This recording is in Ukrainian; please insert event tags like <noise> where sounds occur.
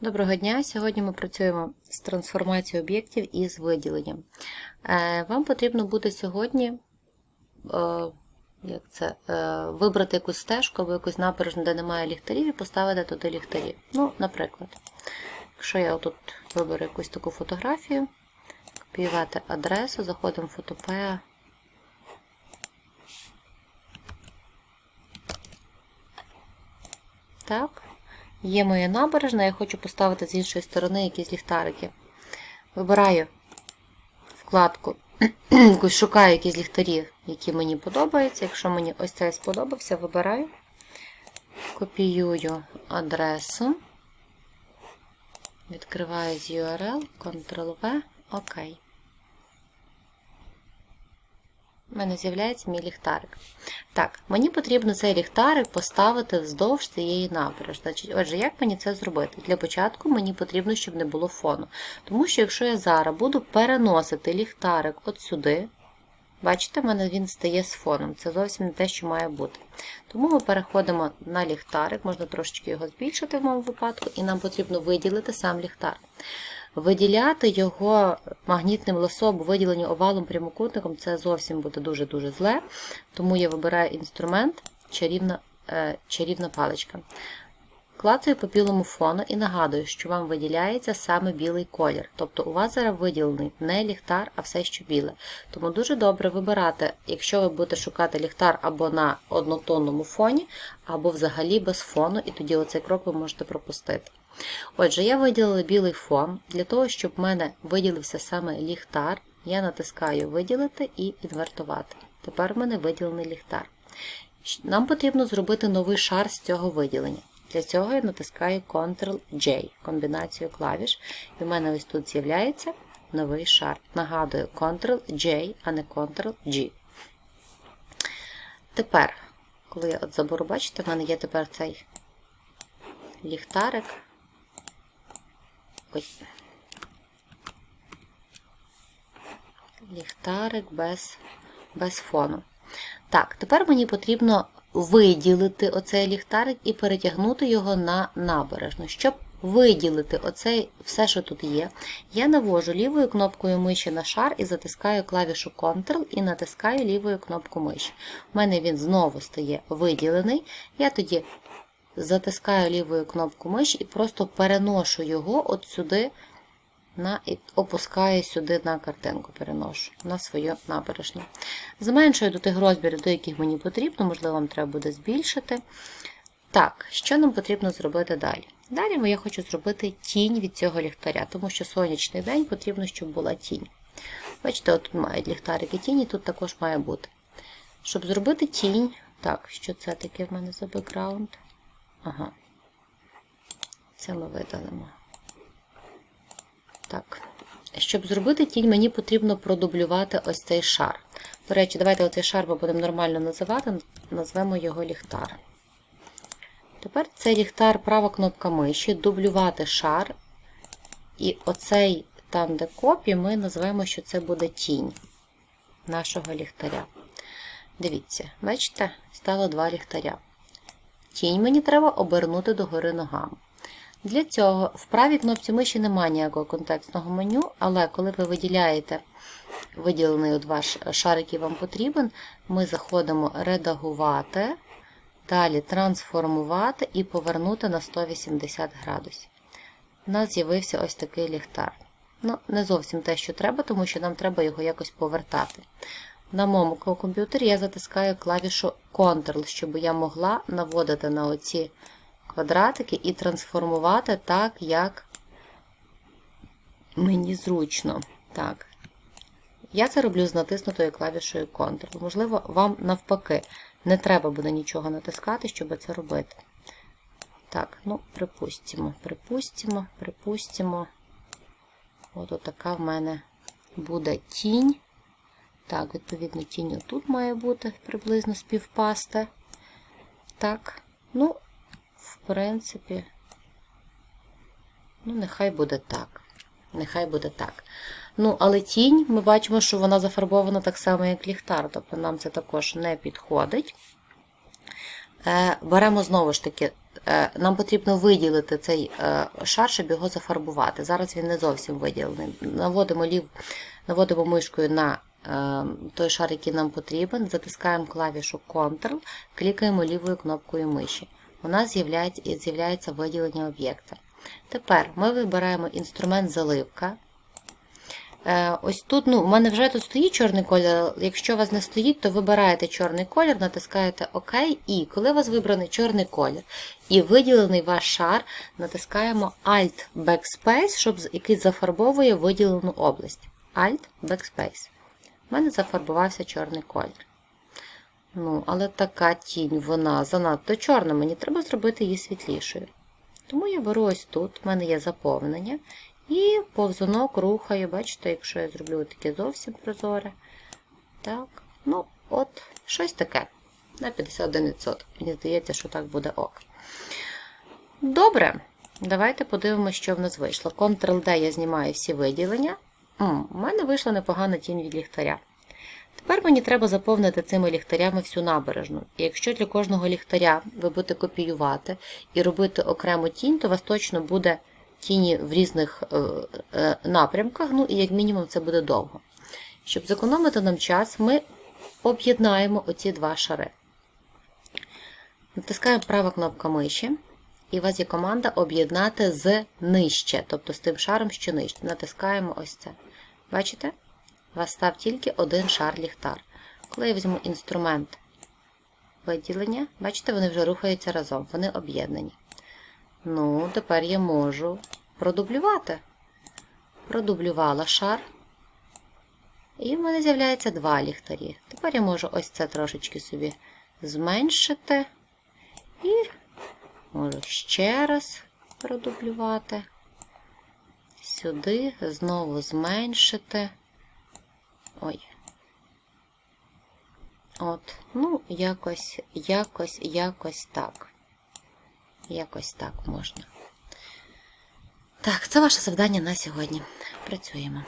Доброго дня! Сьогодні ми працюємо з трансформацією об'єктів і з виділенням. Е, Вам потрібно буде сьогодні е, як це, е, вибрати якусь стежку або якусь набережну, де немає ліхтарів, і поставити туди ліхтарі. Ну, наприклад, якщо я тут виберу якусь таку фотографію, копіювати адресу, заходимо в фотопеа. Так. Є моя набережна, я хочу поставити з іншої сторони якісь ліхтарики. Вибираю вкладку, <clears throat> шукаю якісь ліхтарі, які мені подобаються. Якщо мені ось цей сподобався, вибираю, копіюю адресу, відкриваю з URL, Ctrl-V, ОК. У мене з'являється мій ліхтарик. Так, мені потрібно цей ліхтарик поставити вздовж цієї набережної. Отже, як мені це зробити? Для початку мені потрібно, щоб не було фону. Тому що, якщо я зараз буду переносити ліхтарик от сюди, бачите, в мене він стає з фоном. Це зовсім не те, що має бути. Тому ми переходимо на ліхтарик, можна трошечки його збільшити в моєму випадку, і нам потрібно виділити сам ліхтар. Виділяти його магнітним ласо або виділені овалом прямокутником це зовсім буде дуже-дуже зле. Тому я вибираю інструмент чарівна, е, чарівна паличка. Клацаю по білому фону і нагадую, що вам виділяється саме білий колір. Тобто у вас зараз виділений не ліхтар, а все, що біле. Тому дуже добре вибирати, якщо ви будете шукати ліхтар або на однотонному фоні, або взагалі без фону, і тоді оцей крок ви можете пропустити. Отже, я виділила білий фон. Для того, щоб в мене виділився саме ліхтар, я натискаю Виділити і інвертувати. Тепер в мене виділений ліхтар. Нам потрібно зробити новий шар з цього виділення. Для цього я натискаю Ctrl-J, комбінацію клавіш, і в мене ось тут з'являється новий шар. Нагадую, Ctrl-J, а не Ctrl-G. Тепер, коли я от заберу, бачите, в мене є тепер цей ліхтарик. Ой. Ліхтарик без, без фону. Так, тепер мені потрібно виділити оцей ліхтарик і перетягнути його на набережну. Щоб виділити оце все, що тут є, я навожу лівою кнопкою миші на шар і затискаю клавішу Ctrl і натискаю лівою кнопку миші. У мене він знову стає виділений. Я тоді затискаю лівою кнопку миші і просто переношу його от сюди на, і опускаю сюди на картинку, переношу на свою набережну. Зменшую до тих розмірів, до яких мені потрібно, можливо, вам треба буде збільшити. Так, що нам потрібно зробити далі? Далі я хочу зробити тінь від цього ліхтаря, тому що сонячний день потрібно, щоб була тінь. Бачите, от мають ліхтарики тіні, тут також має бути. Щоб зробити тінь, так, що це таке в мене за бекграунд? Ага. Це ми видалимо. Так. Щоб зробити тінь, мені потрібно продублювати ось цей шар. До речі, давайте оцей шар ми будемо нормально називати, назвемо його ліхтар. Тепер цей ліхтар, права кнопка миші, дублювати шар. І оцей, там, де копі, ми назвемо, що це буде тінь нашого ліхтаря. Дивіться, бачите, стало два ліхтаря. Тінь мені треба обернути догори ногами. Для цього в правій кнопці миші немає ніякого контекстного меню, але коли ви виділяєте виділений от ваш шар, який вам потрібен, ми заходимо редагувати, далі трансформувати і повернути на 180 градусів. У нас з'явився ось такий ліхтар. Ну, Не зовсім те, що треба, тому що нам треба його якось повертати. На моєму комп'ютері я затискаю клавішу Ctrl, щоб я могла наводити на оці квадратики і трансформувати так, як мені зручно. Так. Я це роблю з натиснутою клавішою Ctrl. Можливо, вам навпаки не треба буде нічого натискати, щоб це робити. Так, ну, припустимо, припустимо, припустимо. От така в мене буде тінь. Так, відповідно, тінь тут має бути приблизно співпасти. Так, ну, в принципі, ну, нехай буде так. Нехай буде так. Ну, але тінь, ми бачимо, що вона зафарбована так само, як ліхтар, тобто нам це також не підходить. Е, беремо знову ж таки е, нам потрібно виділити цей е, шар, щоб його зафарбувати. Зараз він не зовсім виділений. Наводимо, лів, наводимо мишкою на той шар, який нам потрібен, затискаємо клавішу Ctrl, клікаємо лівою кнопкою миші. У нас з'являється, з'являється виділення об'єкта. Тепер ми вибираємо інструмент заливка. Е, Ось тут, ну, у мене вже тут стоїть чорний колір. Якщо у вас не стоїть, то вибираєте чорний колір, натискаєте ОК, і коли у вас вибраний чорний колір і виділений ваш шар, натискаємо Alt Backspace, щоб, який зафарбовує виділену область. Alt Backspace. У мене зафарбувався чорний колір. Ну, але така тінь, вона занадто чорна, мені треба зробити її світлішою. Тому я беру ось тут, в мене є заповнення, і повзунок рухаю, бачите, якщо я зроблю таке зовсім прозоре. Так, ну, от, щось таке. На 51%. Мені здається, що так буде ок. Добре, давайте подивимося, що в нас вийшло. Ctrl-D я знімаю всі виділення. М, У мене вийшла непогана тінь від ліхтаря. Тепер мені треба заповнити цими ліхтарями всю набережну. І якщо для кожного ліхтаря ви будете копіювати і робити окрему тінь, то у вас точно буде тіні в різних е, е, напрямках, ну і як мінімум це буде довго. Щоб зекономити нам час, ми об'єднаємо оці два шари. Натискаємо права кнопка миші, і у вас є команда об'єднати з нижче, тобто з тим шаром, що нижче. Натискаємо ось це. Бачите? У вас став тільки один шар ліхтар. Коли я візьму інструмент виділення, бачите, вони вже рухаються разом, вони об'єднані. Ну, тепер я можу продублювати. Продублювала шар. І в мене з'являється два ліхтарі. Тепер я можу ось це трошечки собі зменшити. І можу ще раз продублювати. Сюди, знову зменшити. Ой. От, ну, якось, якось, якось так. Якось так можна. Так, це ваше завдання на сьогодні. Працюємо.